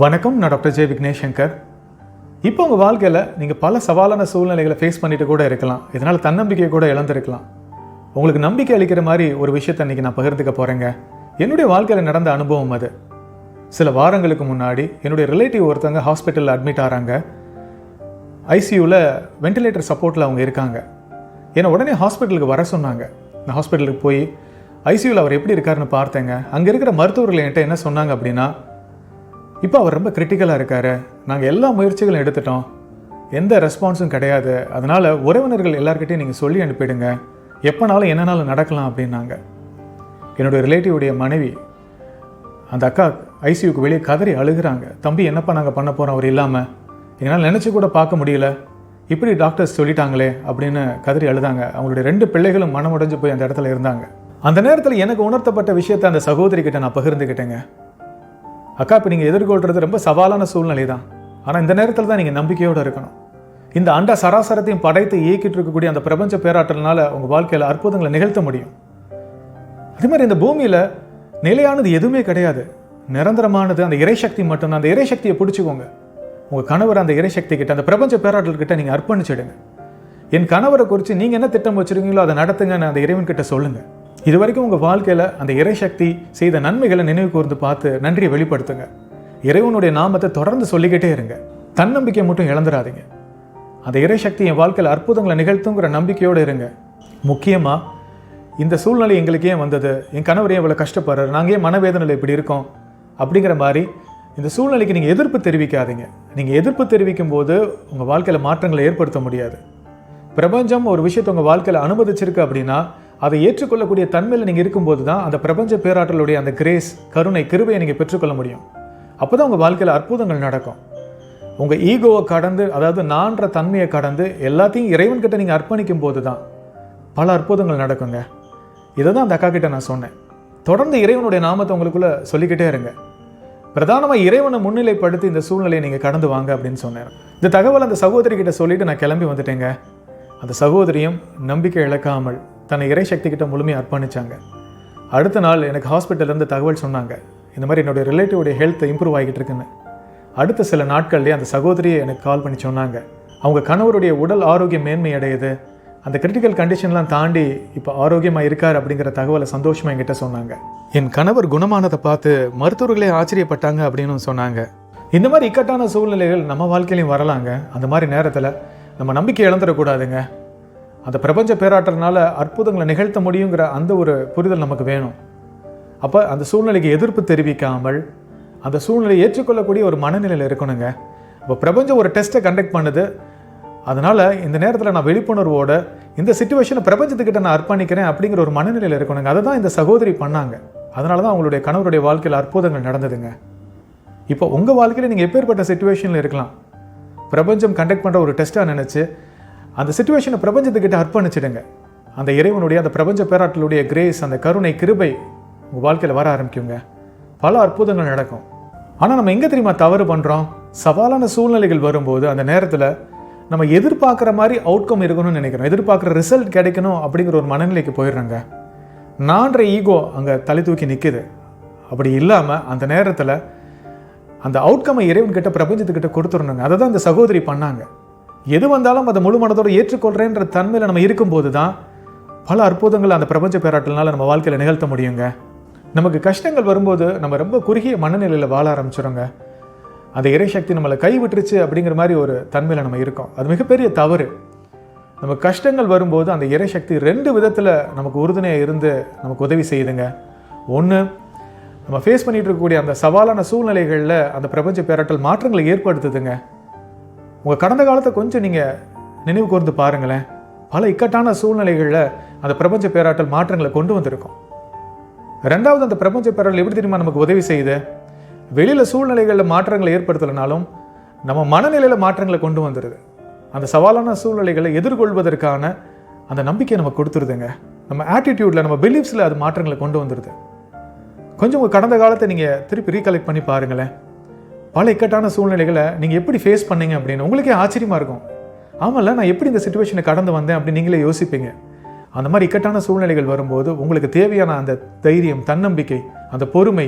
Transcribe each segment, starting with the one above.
வணக்கம் நான் doctor J Vignesh Shankar இப்போ உங்கள் வாழ்க்கையில் நீங்கள் பல சவாலான சூழ்நிலைகளை ஃபேஸ் பண்ணிட்டு கூட இருக்கலாம். இதனால் தன்னம்பிக்கையை கூட இழந்திருக்கலாம். உங்களுக்கு நம்பிக்கை அளிக்கிற மாதிரி ஒரு விஷயத்தை இன்றைக்கி நான் பகிர்ந்துக்க போகிறேங்க என்னுடைய வாழ்க்கையில் நடந்த அனுபவம் அது. சில வாரங்களுக்கு முன்னாடி என்னுடைய ரிலேட்டிவ் ஒருத்தவங்க ஹாஸ்பிட்டலில் அட்மிட் ஆகிறாங்க ஐசியூவில் வெண்டிலேட்டர் சப்போர்ட்டில் அவங்க இருக்காங்க. என்னை உடனே ஹாஸ்பிட்டலுக்கு வர சொன்னாங்க. நான் ஹாஸ்பிட்டலுக்கு போய் ஐசியூவில் அவர் எப்படி இருக்காருன்னு பார்த்தேங்க. அங்கே இருக்கிற மருத்துவர்கள் என்கிட்ட என்ன சொன்னாங்க அப்படின்னா இப்போ அவர் ரொம்ப கிரிட்டிக்கலாக இருக்கார். நாங்கள் எல்லா முயற்சிகளும் எடுத்துட்டோம். எந்த ரெஸ்பான்ஸும் கிடையாது. அதனால் உறவினர்கள் எல்லாருக்கிட்டையும் நீங்கள் சொல்லி அனுப்பிடுங்க. எப்போனாலும் என்னனாலும் நடக்கலாம் அப்படின்னாங்க. என்னுடைய ரிலேட்டிவுடைய மனைவி அந்த அக்கா ஐசியூக்கு வெளியே கதறி அழுகுறாங்க. தம்பி என்னப்பா நாங்கள் பண்ண போகிறோம் அவர் இல்லாமல் எங்களால் நினச்சி கூட பார்க்க முடியல. இப்படி டாக்டர்ஸ் சொல்லிட்டாங்களே அப்படின்னு கதறி அழுதாங்க. அவங்களுடைய ரெண்டு பிள்ளைகளும் மனமுடைஞ்சு போய் அந்த இடத்துல இருந்தாங்க. அந்த நேரத்தில் எனக்கு உணர்த்தப்பட்ட விஷயத்தை அந்த சகோதரி கிட்ட நான் பகிர்ந்துக்கிட்டேங்க அக்கா இப்போ நீங்கள் எதிர்கொள்கிறது ரொம்ப சவாலான சூழ்நிலை தான் ஆனால் இந்த நேரத்தில் தான் நீங்கள் நம்பிக்கையோடு இருக்கணும். இந்த அண்ட சராசரத்தையும் படைத்து இயக்கிட்டு இருக்கக்கூடிய அந்த பிரபஞ்ச பேராற்றல்னால உங்கள் வாழ்க்கையில் அற்புதங்களை நிகழ்த்த முடியும். அதே மாதிரி இந்த பூமியில் நிலையானது எதுவுமே கிடையாது. நிரந்தரமானது அந்த இறைசக்தி மட்டும்தான். அந்த இறைசக்தியை பிடிச்சிக்கோங்க. உங்கள் கணவர் அந்த இறைசக்தி கிட்ட அந்த பிரபஞ்ச பேராற்றல் கிட்ட நீங்கள் அர்ப்பணிச்சிடுங்க. என் கணவரை குறித்து நீங்கள் என்ன திட்டம் வச்சுருக்கீங்களோ அதை நடத்துங்கன்னு அந்த இறைவன் கிட்ட சொல்லுங்கள் இது வரைக்கும் உங்கள் வாழ்க்கையில் அந்த இறைசக்தி செய்த நன்மைகளை நினைவு கூர்ந்து பார்த்து நன்றியை வெளிப்படுத்துங்க. இறைவனுடைய நாமத்தை தொடர்ந்து சொல்லிக்கிட்டே இருங்க. தன்னம்பிக்கை மட்டும் இழந்துடாதீங்க. அந்த இறை சக்தி என் வாழ்க்கையில் அற்புதங்களை நிகழ்த்துங்கிற நம்பிக்கையோடு இருங்க. முக்கியமாக இந்த சூழ்நிலை எங்களுக்கு ஏன் வந்தது? என் கணவர் ஏன் இவ்வளோ கஷ்டப்படுறாரு? நாங்கள் ஏன் மனவேதனையில் இப்படி இருக்கோம்? அப்படிங்கிற மாதிரி இந்த சூழ்நிலைக்கு நீங்கள் எதிர்ப்பு தெரிவிக்காதீங்க. நீங்கள் எதிர்ப்பு தெரிவிக்கும் போது உங்கள் வாழ்க்கையில் மாற்றங்களை ஏற்படுத்த முடியாது. பிரபஞ்சம் ஒரு விஷயத்தை உங்கள் வாழ்க்கையில் அனுமதிச்சிருக்கு அப்படின்னா அதை ஏற்றுக்கொள்ளக்கூடிய தன்மையில் நீங்கள் இருக்கும்போது தான் அந்த பிரபஞ்ச பேராற்றலுடைய அந்த கிரேஸ் கருணை கிருபையை நீங்கள் பெற்றுக்கொள்ள முடியும். அப்போ தான் உங்கள் வாழ்க்கையில் அற்புதங்கள் நடக்கும். உங்கள் ஈகோவை கடந்து அதாவது நான்ற தன்மையை கடந்து எல்லாத்தையும் இறைவன்கிட்ட நீங்கள் அர்ப்பணிக்கும் போது தான் பல அற்புதங்கள் நடக்குங்க. இதை தான் அந்த அக்கா கிட்ட நான் சொன்னேன். தொடர்ந்து இறைவனுடைய நாமத்தை உங்களுக்குள்ள சொல்லிக்கிட்டே இருங்க. பிரதானமாக இறைவனை முன்னிலைப்படுத்தி இந்த சூழ்நிலையை நீங்கள் கடந்து வாங்க அப்படின்னு சொன்னேன். இந்த தகவல் அந்த சகோதரி கிட்ட சொல்லிட்டு நான் கிளம்பி வந்துட்டேங்க. அந்த சகோதரியும் நம்பிக்கை இழக்காமல் தன்னை இறை சக்தி கிட்ட முழுமையாக அர்ப்பணிச்சாங்க. அடுத்த நாள் எனக்கு ஹாஸ்பிட்டல்லேருந்து தகவல் சொன்னாங்க. இந்த மாதிரி என்னுடைய ரிலேட்டிவோடைய ஹெல்த் இம்ப்ரூவ் ஆகிட்டு இருக்குன்னு. அடுத்த சில நாட்கள்லேயே அந்த சகோதரியை எனக்கு கால் பண்ணி சொன்னாங்க. அவங்க கணவருடைய உடல் ஆரோக்கியம் மேன்மை அடையுது அந்த கிரிட்டிக்கல் கண்டிஷன்லாம் தாண்டி இப்போ ஆரோக்கியமாக இருக்கார் அப்படிங்கிற தகவலை சந்தோஷமாக என்கிட்ட சொன்னாங்க. என் கணவர் குணமானதை பார்த்து மருத்துவர்களே ஆச்சரியப்பட்டாங்க அப்படின்னு சொன்னாங்க. இந்த மாதிரி இக்கட்டான சூழ்நிலைகள் நம்ம வாழ்க்கையிலையும் வரலாங்க. அந்த மாதிரி நேரத்தில் நம்ம நம்பிக்கை இழந்துடக்கூடாதுங்க. அந்த பிரபஞ்ச பேராற்றல்னால அற்புதங்களை நிகழ்த்த முடியுங்கிற அந்த ஒரு புரிதல் நமக்கு வேணும். அப்போ அந்த சூழ்நிலைக்கு எதிர்ப்பு தெரிவிக்காமல் அந்த சூழ்நிலையை ஏற்றுக்கொள்ளக்கூடிய ஒரு மனநிலையில் இருக்கணுங்க. இப்போ பிரபஞ்சம் ஒரு டெஸ்ட்டை கண்டக்ட் பண்ணுது. அதனால் இந்த நேரத்தில் நான் விழிப்புணர்வோட இந்த சுச்சுவேஷனை பிரபஞ்சத்துக்கிட்ட நான் அர்ப்பணிக்கிறேன் அப்படிங்கிற ஒரு மனநிலையில் இருக்கணுங்க. அதை தான் இந்த சகோதரி பண்ணாங்க. அதனால தான் அவங்களுடைய கணவருடைய வாழ்க்கையில் அற்புதங்கள் நடந்ததுங்க. இப்போ உங்கள் வாழ்க்கையில் நீங்கள் எப்பேற்பட்ட சுச்சுவேஷனில் இருக்கலாம். பிரபஞ்சம் கண்டக்ட் பண்ணுற ஒரு டெஸ்ட்டாக நினச்சி அந்த சுச்சுவேஷனை பிரபஞ்சத்துக்கிட்ட அர்ப்பணிச்சிடுங்க. அந்த இறைவனுடைய அந்த பிரபஞ்ச பேராட்டலுடைய கிரேஸ் அந்த கருணை கிருபை உங்கள் வாழ்க்கையில் வர ஆரம்பிக்குங்க. பல அற்புதங்கள் நடக்கும். ஆனால் நம்ம எங்கே தெரியுமா தவறு பண்ணுறோம் சவாலான சூழ்நிலைகள் வரும்போது அந்த நேரத்தில் நம்ம எதிர்பார்க்குற மாதிரி அவுட்கம் இருக்கணும்னு நினைக்கிறோம். எதிர்பார்க்குற ரிசல்ட் கிடைக்கணும் அப்படிங்கிற ஒரு மனநிலைக்கு போயிடுறாங்க. நான்ற ஈகோ அங்கே தலை தூக்கி நிற்குது அப்படி இல்லாமல் அந்த நேரத்தில் அந்த அவுட்கம்மை இறைவன்கிட்ட பிரபஞ்சத்துக்கிட்ட கொடுத்துடணுங்க. அதை தான் அந்த சகோதரி பண்ணாங்க. எது வந்தாலும் அதை முழு மனதோடு ஏற்றுக்கொள்கிறேன்ற தன்மையில் நம்ம இருக்கும்போது தான் பல அற்புதங்கள் அந்த பிரபஞ்ச பேராட்டல்னால நம்ம வாழ்க்கையில் நிகழ்த்த முடியுங்க. நமக்கு கஷ்டங்கள் வரும்போது நம்ம ரொம்ப குறுகிய மனநிலையில் வாழ ஆரம்பிச்சிடுங்க அந்த இறைசக்தி நம்மளை கை விட்டுருச்சு அப்படிங்கிற மாதிரி ஒரு தன்மையில் நம்ம இருக்கோம். அது மிகப்பெரிய தவறு. நம்ம கஷ்டங்கள் வரும்போது அந்த இறைசக்தி ரெண்டு விதத்தில் நமக்கு உறுதுணையாக இருந்து நமக்கு உதவி செய்யுதுங்க. ஒன்று நம்ம ஃபேஸ் பண்ணிகிட்டு இருக்கக்கூடிய அந்த சவாலான சூழ்நிலைகளில் அந்த பிரபஞ்ச பேராட்டல் மாற்றங்களை ஏற்படுத்துதுங்க. உங்கள் கடந்த காலத்தை கொஞ்சம் நீங்கள் நினைவு கூர்ந்து பாருங்களேன். பல இக்கட்டான சூழ்நிலைகளில் அந்த பிரபஞ்ச பேராற்றல் மாற்றங்களை கொண்டு வந்திருக்கும். ரெண்டாவது அந்த பிரபஞ்ச பேராற்றல் எப்படி தெரியுமா நமக்கு உதவி செய்யுது? வெளியில் சூழ்நிலைகளில் மாற்றங்களை ஏற்படுத்தலைனாலும் நம்ம மனநிலையில் மாற்றங்களை கொண்டு வந்துடுது அந்த சவாலான சூழ்நிலைகளை எதிர்கொள்வதற்கான அந்த நம்பிக்கையை நம்ம கொடுத்துருதுங்க. நம்ம ஆட்டிடியூடில் நம்ம பிலீஃப்ஸில் அது மாற்றங்களை கொண்டு வந்துடுது கொஞ்சம் உங்கள் கடந்த காலத்தை நீங்கள் திருப்பி ரீகலெக்ட் பண்ணி பாருங்களேன். பல இக்கட்டான சூழ்நிலைகளை நீங்கள் எப்படி ஃபேஸ் பண்ணீங்க அப்படின்னு உங்களுக்கே ஆச்சரியமாக இருக்கும். ஆமாம்ல நான் எப்படி இந்த சுச்சுவேஷனை கடந்து வந்தேன் அப்படின்னு நீங்களே யோசிப்பீங்க. அந்த மாதிரி இக்கட்டான சூழ்நிலைகள் வரும்போது உங்களுக்கு தேவையான அந்த தைரியம் தன்னம்பிக்கை அந்த பொறுமை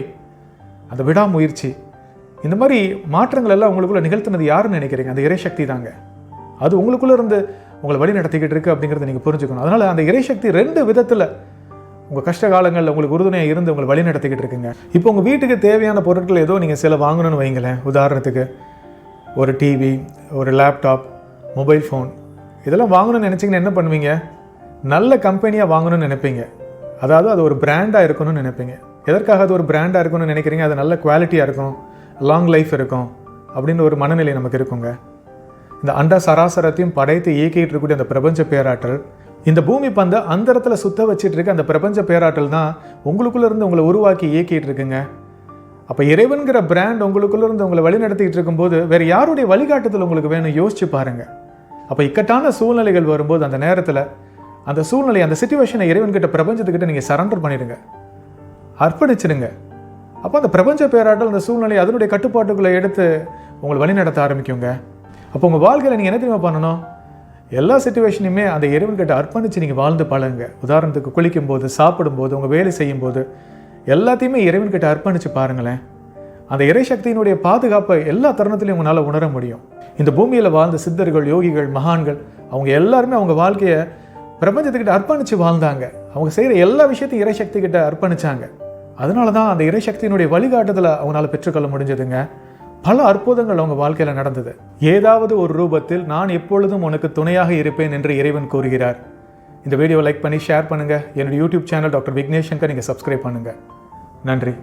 அந்த விடாமுயற்சி இந்த மாதிரி மாற்றங்கள் எல்லாம் உங்களுக்குள்ள நிகழ்த்தினது யாருன்னு நினைக்கிறீங்க? அந்த இறைசக்தி தாங்க. அது உங்களுக்குள்ளே இருந்து உங்களை வழி நடத்திக்கிட்டு இருக்கு அப்படிங்கிறத நீங்கள் புரிஞ்சுக்கணும். அதனால் அந்த இறைசக்தி ரெண்டு விதத்தில் உங்கள் கஷ்ட காலங்களில் உங்களுக்கு உறுதுணையாக இருந்து உங்களை வழி நடத்திக்கிட்டு இருக்குங்க. இப்போ உங்கள் வீட்டுக்கு தேவையான பொருட்கள் ஏதோ நீங்கள் சில வாங்கணும்னு வைங்களேன். உதாரணத்துக்கு ஒரு டிவி ஒரு லேப்டாப் மொபைல் ஃபோன் இதெல்லாம் வாங்கணும்னு நினச்சிங்கன்னா என்ன பண்ணுவீங்க? நல்ல கம்பெனியாக வாங்கணும்னு நினைப்பீங்க. அதாவது அது ஒரு பிராண்டாக இருக்கணும்னு நினைப்பீங்க. எதற்காக அது ஒரு பிராண்டாக இருக்கணும்னு நினைக்கிறீங்க? அது நல்ல குவாலிட்டியாக இருக்கும். லாங் லைஃப் இருக்கும். அப்படின்னு ஒரு மனநிலை நமக்கு இருக்குங்க. இந்த அண்ட சராசரத்தையும் படைத்து இயக்கிட்டு இருக்கக்கூடிய அந்த பிரபஞ்ச பேராற்றல் இந்த பூமி பந்தை அந்த இடத்துல சுத்த வச்சிட்டு இருக்க அந்த பிரபஞ்ச பேராற்றல் தான் உங்களுக்குள்ள இருந்து உங்களை உருவாக்கி இயக்கிட்டு இருக்குங்க அப்போ இறைவன்கிற பிராண்ட் உங்களுக்குள்ள இருந்து உங்களை வழி நடத்திட்டு இருக்கும்போது வேற யாருடைய வழிகாட்டுதல் உங்களுக்கு வேணும் யோசிச்சு பாருங்க. அப்போ இக்கட்டான சூழ்நிலைகள் வரும்போது அந்த நேரத்தில் அந்த சூழ்நிலை அந்த சுச்சுவேஷனை இறைவன்கிட்ட பிரபஞ்சத்துக்கிட்ட நீங்கள் சரண்டர் பண்ணிடுங்க. அர்ப்பணிச்சிடுங்க. அப்போ அந்த பிரபஞ்ச பேராட்டல் அந்த சூழ்நிலை அதனுடைய கட்டுப்பாட்டுக்குள்ளே எடுத்து உங்களை வழி நடத்த ஆரம்பிக்குங்க. அப்போ உங்கள் வாழ்க்கையில் நீங்கள் என்ன தெரியுமா பண்ணணும்? எல்லா சுச்சுவேஷனையுமே அந்த இறைவன்கிட்ட அர்ப்பணித்து நீங்கள் வாழ்ந்து பழகுங்க. உதாரணத்துக்கு குளிக்கும்போது சாப்பிடும்போது உங்கள் வேலை செய்யும்போது எல்லாத்தையுமே இறைவன்கிட்ட அர்ப்பணித்து பாருங்களேன். அந்த இறை சக்தியினுடைய பாதுகாப்பை எல்லா தருணத்திலையும் உங்களால் உணர முடியும். இந்த பூமியில் வாழ்ந்த சித்தர்கள் யோகிகள் மகான்கள் அவங்க எல்லாருமே அவங்க வாழ்க்கையை பிரபஞ்சத்துக்கிட்ட அர்ப்பணித்து வாழ்ந்தாங்க. அவங்க செய்கிற எல்லா விஷயத்தையும் இறைசக்தி கிட்ட அர்ப்பணிச்சாங்க. அதனால தான் அந்த இறைசக்தியினுடைய வழிகாட்டுதலை அவங்களால பெற்றுக்கொள்ள முடிஞ்சதுங்க. பல அற்புதங்கள் அவங்க வாழ்க்கையில் நடந்தது. ஏதாவது ஒரு ரூபத்தில் நான் எப்பொழுதும் உனக்கு துணையாக இருப்பேன் என்று இறைவன் கூறுகிறார். இந்த வீடியோ லைக் பண்ணி ஷேர் பண்ணுங்கள் என்னுடைய YouTube channel doctor Vignesh Shankar நீங்கள் சப்ஸ்கிரைப் பண்ணுங்கள் நன்றி.